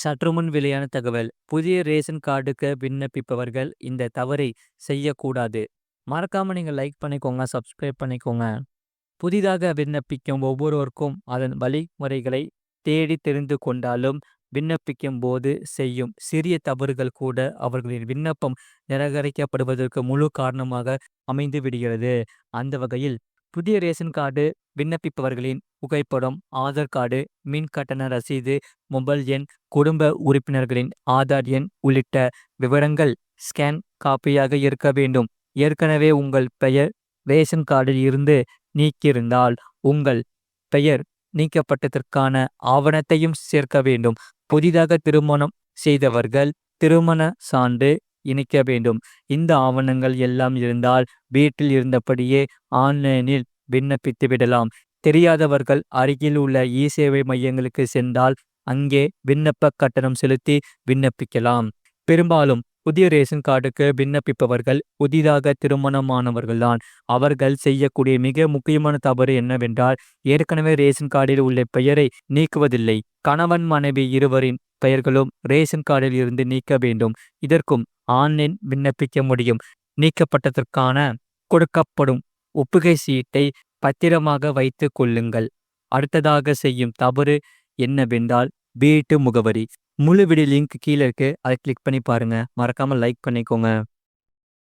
சற்றுமுன் வெளியான தகவல். புதிய ரேஷன் கார்டுக்கு விண்ணப்பிப்பவர்கள் இந்த தவறை செய்யக்கூடாது. மறக்காம நீங்க லைக் பண்ணிக்கோங்க சப்ஸ்கிரைப் பண்ணிக்கோங்க. புதிதாக விண்ணப்பிக்கும் ஒவ்வொருவருக்கும் அதன் வழிமுறைகளை தேடி தெரிந்து கொண்டாலும் விண்ணப்பிக்கும் போது செய்யும் சிறிய தவறுகள் கூட அவர்களின் விண்ணப்பம் நிராகரிக்கப்படுவதற்கு முழு காரணமாக அமைந்து விடுகிறது. அந்த வகையில் புதிய ரேஷன் கார்டு விண்ணப்பிப்பவர்களின் புகைப்படம் ஆதார் கார்டு மின் கட்டண ரசீது மொபைல் எண் குடும்ப உறுப்பினர்களின் ஆதார் எண் உள்ளிட்ட விவரங்கள் ஸ்கேன் காப்பியாக இருக்க வேண்டும். ஏற்கனவே உங்கள் பெயர் ரேஷன் கார்டில் இருந்து நீக்கியிருந்தால் உங்கள் பெயர் நீக்கப்பட்டதற்கான ஆவணத்தையும் சேர்க்க வேண்டும். புதிதாக திருமணம் செய்தவர்கள் திருமண சான்று இணைக்க வேண்டும். இந்த ஆவணங்கள் எல்லாம் இருந்தால் வீட்டில் இருந்தபடியே ஆன்லைனில் விண்ணப்பித்து விடலாம். தெரியாதவர்கள் அருகில் உள்ள இ சேவை மையங்களுக்கு சென்றால் அங்கே விண்ணப்ப கட்டணம் செலுத்தி விண்ணப்பிக்கலாம். பெரும்பாலும் புதிய ரேஷன் கார்டுக்கு விண்ணப்பிப்பவர்கள் புதிதாக திருமணமானவர்கள்தான். அவர்கள் செய்யக்கூடிய மிக முக்கியமான தவறு என்னவென்றால் ஏற்கனவே ரேஷன் கார்டில் உள்ள பெயரை நீக்குவதில்லை. கணவன் மனைவி இருவரின் பெயர்களும் ரேஷன் கார்டில் இருந்து நீக்க வேண்டும். இதற்கும் ஆன்லைன் விண்ணப்பிக்க முடியும். நீக்கப்பட்டதற்கான கொடுக்கப்படும் ஒப்புகை சீட்டை பத்திரமாக வைத்து கொள்ளுங்கள். அடுத்ததாக செய்யும் தவறு என்னவென்றால் வீட்டு முகவரி. முழு வீடியோ லிங்க் கீழே இருக்கு. அதை கிளிக் பண்ணி பாருங்க. மறக்காம லைக் பண்ணிக்கோங்க.